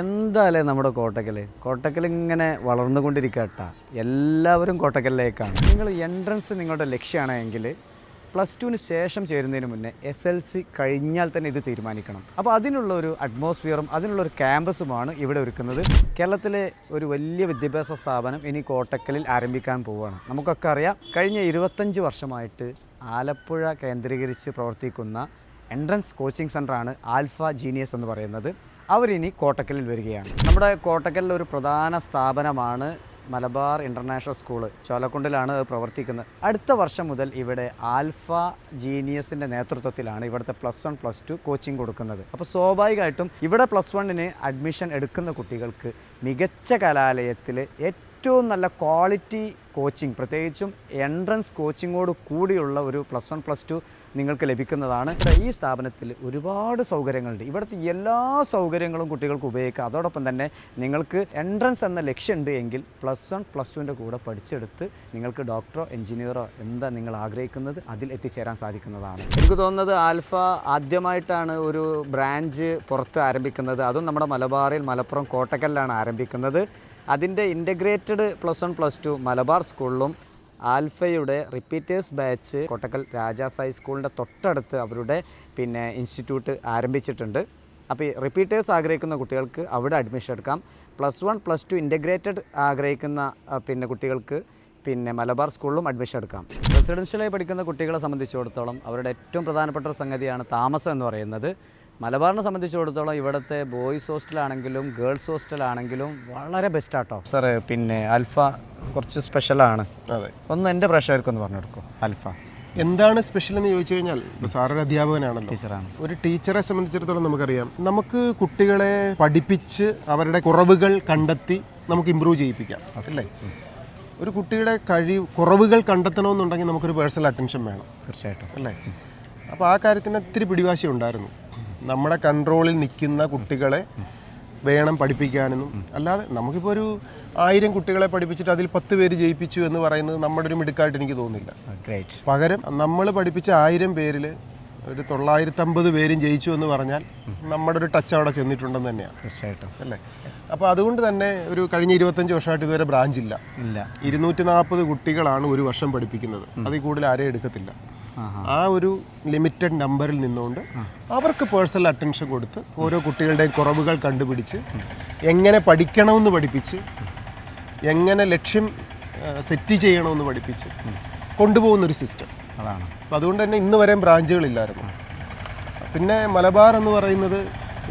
എന്താല്ലേ നമ്മുടെ കോട്ടക്കൽ കോട്ടക്കൽ ഇങ്ങനെ വളർന്നുകൊണ്ടിരിക്കട്ട. എല്ലാവരും കോട്ടക്കലിലേക്കാണ്. നിങ്ങൾ എൻട്രൻസ് നിങ്ങളുടെ ലക്ഷ്യമാണെങ്കിൽ പ്ലസ് ടുവിന് ശേഷം ചേരുന്നതിന് മുന്നേ എസ് എൽ സി കഴിഞ്ഞാൽ തന്നെ ഇത് തീരുമാനിക്കണം. അപ്പോൾ അതിനുള്ള ഒരു അറ്റ്മോസ്ഫിയറും അതിനുള്ള ഒരു ക്യാമ്പസുമാണ് ഇവിടെ ഒരുക്കുന്നത്. കേരളത്തിലെ ഒരു വലിയ വിദ്യാഭ്യാസ സ്ഥാപനം ഇനി കോട്ടക്കലിൽ ആരംഭിക്കാൻ പോവുകയാണ്. നമുക്കൊക്കെ അറിയാം കഴിഞ്ഞ ഇരുപത്തഞ്ച് വർഷമായിട്ട് ആലപ്പുഴ കേന്ദ്രീകരിച്ച് പ്രവർത്തിക്കുന്ന എൻട്രൻസ് കോച്ചിങ് സെന്ററാണ് ആൽഫ ജീനിയസ് എന്ന് പറയുന്നത്. അവരിനി കോട്ടക്കലിൽ വരികയാണ്. നമ്മുടെ കോട്ടക്കലിൽ ഒരു പ്രധാന സ്ഥാപനമാണ് മലബാർ ഇന്റർനാഷണൽ സ്കൂൾ ചോലക്കുണ്ടിലാണ് പ്രവർത്തിക്കുന്നത്. അടുത്ത വർഷം മുതൽ ഇവിടെ ആൽഫ ജീനിയസിന്റെ നേതൃത്വത്തിലാണ് ഇവിടുത്തെ plus one plus two coaching കൊടുക്കുന്നത്. അപ്പോൾ സ്വാഭാവികമായിട്ടും ഇവിടെ പ്ലസ് വണ്ണിന് അഡ്മിഷൻ എടുക്കുന്ന കുട്ടികൾക്ക് മികച്ച കലാലയത്തിൽ ഏറ്റവും നല്ല ക്വാളിറ്റി കോച്ചിങ് പ്രത്യേകിച്ചും എൻട്രൻസ് കോച്ചിങ്ങോട് കൂടിയുള്ള ഒരു പ്ലസ് വൺ പ്ലസ് ടു നിങ്ങൾക്ക് ലഭിക്കുന്നതാണ്. ഈ സ്ഥാപനത്തിൽ ഒരുപാട് സൗകര്യങ്ങളുണ്ട്. ഇവിടുത്തെ എല്ലാ സൗകര്യങ്ങളും കുട്ടികൾക്ക് ഉപയോഗിക്കാം. അതോടൊപ്പം തന്നെ നിങ്ങൾക്ക് എൻട്രൻസ് എന്ന ലക്ഷ്യമുണ്ട് എങ്കിൽ പ്ലസ് വൺ പ്ലസ് ടുവിന്റെ കൂടെ പഠിച്ചെടുത്ത് നിങ്ങൾക്ക് ഡോക്ടറോ എഞ്ചിനീയറോ എന്താ നിങ്ങൾ ആഗ്രഹിക്കുന്നത് അതിൽ എത്തിച്ചേരാൻ സാധിക്കുന്നതാണ്. എനിക്ക് തോന്നുന്നത് ആൽഫ ആദ്യമായിട്ടാണ് ഒരു ബ്രാഞ്ച് പുറത്ത് ആരംഭിക്കുന്നത്. അതും നമ്മുടെ മലബാറിൽ മലപ്പുറം കോട്ടക്കലിലാണ് ആരംഭിക്കുന്നത്. അതിന്റെ integrated plus one plus two Malabar സ്കൂളിലും ആൽഫയുടെ റിപ്പീറ്റേഴ്സ് ബാച്ച് കോട്ടക്കൽ രാജാസ് ഹൈസ്കൂളിന്റെ തൊട്ടടുത്ത് അവരുടെ പിന്നെ ഇൻസ്റ്റിറ്റ്യൂട്ട് ആരംഭിച്ചിട്ടുണ്ട്. അപ്പോൾ ഈ റിപ്പീറ്റേഴ്സ് ആഗ്രഹിക്കുന്ന കുട്ടികൾക്ക് അവിടെ അഡ്മിഷൻ എടുക്കാം. Plus one plus two integrated ആഗ്രഹിക്കുന്ന പിന്നെ കുട്ടികൾക്ക് പിന്നെ മലബാർ സ്കൂളിലും അഡ്മിഷൻ എടുക്കാം. റെസിഡൻഷ്യലായി പഠിക്കുന്ന കുട്ടികളെ സംബന്ധിച്ചിടത്തോളം അവരുടെ ഏറ്റവും പ്രധാനപ്പെട്ട ഒരു സംഗതിയാണ് താമസം എന്ന് പറയുന്നത്. മലബാറിനെ സംബന്ധിച്ചിടത്തോളം ഇവിടുത്തെ ബോയ്സ് ഹോസ്റ്റലാണെങ്കിലും ഗേൾസ് ഹോസ്റ്റലാണെങ്കിലും വളരെ ബെസ്റ്റാട്ടോ സാറേ പിന്നെ അൽഫ കുറച്ച് സ്പെഷ്യലാണ് അതെ. ഒന്ന് എന്റെ പ്രേക്ഷകർക്കൊന്ന് പറഞ്ഞു കൊടുക്കും അൽഫ. എന്താണ് സ്പെഷ്യൽ എന്ന് ചോദിച്ചു കഴിഞ്ഞാൽ ഇപ്പൊ സാറൊരു അധ്യാപകനാണല്ലോ. ടീച്ചറാണ്. ഒരു ടീച്ചറെ സംബന്ധിച്ചിടത്തോളം നമുക്കറിയാം. നമുക്ക് കുട്ടികളെ പഠിപ്പിച്ച് അവരുടെ കുറവുകൾ കണ്ടെത്തി നമുക്ക് ഇമ്പ്രൂവ് ചെയ്യിപ്പിക്കാം അല്ലേ? ഒരു കുട്ടിയുടെ കഴിവ് കുറവുകൾ കണ്ടെത്തണമെന്നുണ്ടെങ്കിൽ നമുക്കൊരു പേഴ്സണൽ അറ്റൻഷൻ വേണം തീർച്ചയായിട്ടും. അല്ലേ? അപ്പോൾ ആ കാര്യത്തിന് ഇത്തിരി പിടിവാശി ഉണ്ടായിരുന്നു. നമ്മുടെ കൺട്രോളിൽ നിൽക്കുന്ന കുട്ടികളെ വേണം പഠിപ്പിക്കാനെന്നും അല്ലാതെ നമുക്കിപ്പോൾ ഒരു ആയിരം കുട്ടികളെ പഠിപ്പിച്ചിട്ട് അതിൽ പത്ത് പേര് ജയിപ്പിച്ചു എന്ന് പറയുന്നത് നമ്മുടെ ഒരു മിടുക്കായിട്ട് എനിക്ക് തോന്നുന്നില്ല. പകരം നമ്മൾ പഠിപ്പിച്ച ആയിരം പേരിൽ ഒരു തൊള്ളായിരത്തമ്പത് പേരും ജയിച്ചു എന്ന് പറഞ്ഞാൽ നമ്മുടെ ഒരു ടച്ച് അവിടെ ചെന്നിട്ടുണ്ടെന്ന് തന്നെയാണ്. തീർച്ചയായിട്ടും. അല്ലേ? അപ്പോൾ അതുകൊണ്ട് തന്നെ ഒരു കഴിഞ്ഞ ഇരുപത്തഞ്ച് വർഷമായിട്ട് ഇതുവരെ ബ്രാഞ്ച് ഇല്ല. ഇല്ല. ഇരുന്നൂറ്റി നാൽപ്പത് കുട്ടികളാണ് ഒരു വർഷം പഠിപ്പിക്കുന്നത്. അതിൽ കൂടുതൽ ആരെയും എടുക്കത്തില്ല. ആ ഒരു ലിമിറ്റഡ് നമ്പറിൽ നിന്നുകൊണ്ട് അവർക്ക് പേഴ്സണൽ അറ്റൻഷൻ കൊടുത്ത് ഓരോ കുട്ടികളുടെയും കുറവുകൾ കണ്ടുപിടിച്ച് എങ്ങനെ പഠിക്കണമെന്ന് പഠിപ്പിച്ച് എങ്ങനെ ലക്ഷ്യം സെറ്റ് ചെയ്യണമെന്ന് പഠിപ്പിച്ച് കൊണ്ടുപോകുന്നൊരു സിസ്റ്റം അതാണ്. അപ്പോൾ അതുകൊണ്ട് തന്നെ ഇന്ന് വരെയും ബ്രാഞ്ചുകളില്ലായിരുന്നു. പിന്നെ മലബാർ എന്ന് പറയുന്നത്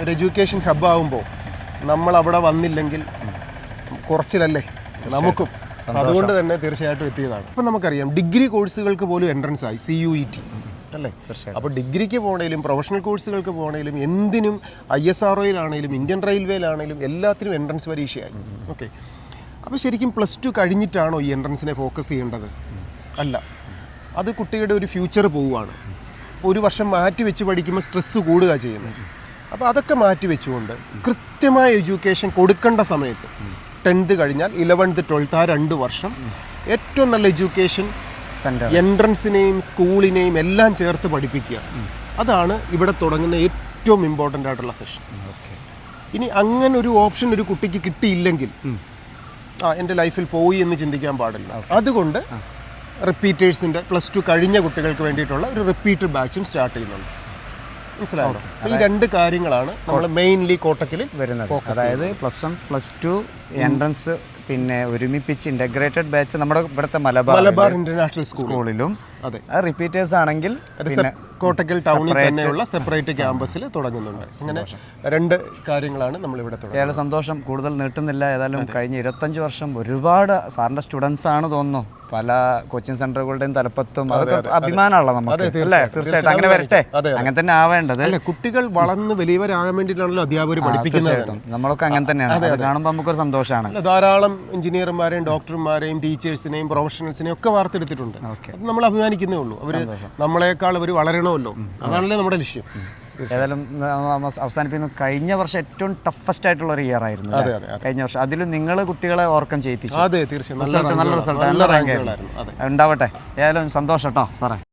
ഒരു എഡ്യൂക്കേഷൻ ഹബ് ആകുമ്പോൾ നമ്മൾ അവിടെ വന്നില്ലെങ്കിൽ കുറച്ചിലല്ലേ? നമുക്കും. അതുകൊണ്ട് തന്നെ തീർച്ചയായിട്ടും എത്തിയതാണ്. അപ്പം നമുക്കറിയാം ഡിഗ്രി കോഴ്സുകൾക്ക് പോലും എൻട്രൻസ് ആയി സി യു ഇ ടി അല്ലേ? അപ്പോൾ ഡിഗ്രിക്ക് പോകണേലും പ്രൊഫഷണൽ കോഴ്സുകൾക്ക് പോകണേലും എന്തിനും ഐ എസ് ആർ ഒയിലാണേലും ഇന്ത്യൻ റെയിൽവേയിലാണേലും എല്ലാത്തിനും എൻട്രൻസ് പരീക്ഷയായി. ഓക്കെ അപ്പോൾ ശരിക്കും പ്ലസ് ടു കഴിഞ്ഞിട്ടാണോ ഈ എൻട്രൻസിനെ ഫോക്കസ് ചെയ്യേണ്ടത്? അല്ല. അത് കുട്ടിയുടെ ഒരു ഫ്യൂച്ചർ പോവുകയാണ്. ഒരു വർഷം മാറ്റി വെച്ച് പഠിക്കുമ്പോൾ സ്ട്രെസ്സ് കൂടുക ചെയ്യുന്നത്. അപ്പോൾ അതൊക്കെ മാറ്റി വെച്ചുകൊണ്ട് കൃത്യമായ എഡ്യൂക്കേഷൻ കൊടുക്കേണ്ട സമയത്ത് ടെൻത്ത് കഴിഞ്ഞാൽ ഇലവൻത്ത് ട്വൽത്ത് ആ രണ്ട് വർഷം ഏറ്റവും നല്ല എഡ്യൂക്കേഷൻ എൻട്രൻസിനെയും സ്കൂളിനെയും എല്ലാം ചേർത്ത് പഠിപ്പിക്കുക. അതാണ് ഇവിടെ തുടങ്ങുന്ന ഏറ്റവും ഇമ്പോർട്ടന്റ് ആയിട്ടുള്ള സെഷൻ ഇനി അങ്ങനെ ഒരു ഓപ്ഷൻ ഒരു കുട്ടിക്ക് കിട്ടിയില്ലെങ്കിൽ ആ എന്റെ ലൈഫിൽ പോയി എന്ന് ചിന്തിക്കാൻ പാടില്ല. അതുകൊണ്ട് റിപ്പീറ്റേഴ്സിന്റെ പ്ലസ് ടു കഴിഞ്ഞ കുട്ടികൾക്ക് വേണ്ടിയിട്ടുള്ള ഒരു റിപ്പീറ്റ് ബാച്ചും സ്റ്റാർട്ട് ചെയ്യുന്നുണ്ട്. മനസ്സിലായോ? ഈ രണ്ട് കാര്യങ്ങളാണ് നമ്മൾ മെയിൻലി കോട്ടക്കിൽ വരുന്നത്. അതായത് plus one plus two entrance പിന്നെ ഒരുമിപ്പിച്ച് ഇന്റഗ്രേറ്റഡ് ബാച്ച് നമ്മുടെ ഇവിടുത്തെ മലബാർ മലബാർ ഇന്റർനാഷണൽ സ്കൂളിലും അതെ. റിപ്പീറ്റേഴ്സ് ആണെങ്കിൽ കോട്ടക്കൽ ടൗണിൽ തന്നെയുള്ള സെപ്പറേറ്റ് ക്യാമ്പസിൽ തുടങ്ങുന്നുണ്ട്. അങ്ങനെ രണ്ട് കാര്യങ്ങളാണ് നമ്മൾ ഇവിടെ ഏറെ സന്തോഷം. കൂടുതൽ നീട്ടുന്നില്ല. ഏതായാലും കഴിഞ്ഞ ഇരുപത്തഞ്ച് വർഷം ഒരുപാട് സാറിന്റെ സ്റ്റുഡൻസ് ആണ് തോന്നുന്നു. പല കോച്ചിങ് സെന്ററുകളുടെയും തലപ്പത്തും. അതൊക്കെ അഭിമാനമുള്ള നമുക്ക്. അല്ലേ? തീർച്ചയായിട്ടും അങ്ങനെ വരട്ടെ. അങ്ങനെ തന്നെ ആവേണ്ടത്. അല്ല കുട്ടികൾ വളർന്ന് വലിയവരാകാൻ വേണ്ടിയിട്ടാണല്ലോ അധ്യാപകർ പഠിപ്പിക്കുന്നത് നമ്മളൊക്കെ അങ്ങനെ തന്നെയാണ്. അത് കാണുമ്പോൾ നമുക്കൊരു സന്തോഷമാണ്. ധാരാളം എഞ്ചിനീയർമാരെയും ഡോക്ടർമാരെയും ടീച്ചേഴ്സിനെയും പ്രൊഫഷണൽസിനെയും ഒക്കെ വാർത്തെടുത്തിട്ടുണ്ട്. അത് നമ്മൾ അഭിമാനിക്കുന്നേ ഉള്ളൂ. അവർ നമ്മളെക്കാൾ അവർ വളരണമല്ലോ അതാണല്ലേ നമ്മുടെ ലക്ഷ്യം. ഏതായാലും അവസാനിപ്പിക്കുന്ന. കഴിഞ്ഞ വർഷം ഏറ്റവും ടഫസ്റ്റ് ആയിട്ടുള്ള ഒരു ഇയർ ആയിരുന്നു കഴിഞ്ഞ വർഷം. അതിലും നിങ്ങൾ കുട്ടികളെ ഓർക്കം ചെയ്യിപ്പിച്ചു. അതെ തീർച്ചയായും. നല്ല റിസൾട്ട് നല്ല റാങ്ക് ഉണ്ടാവട്ടെ. ഏതായാലും സന്തോഷം കേട്ടോ സാറേ.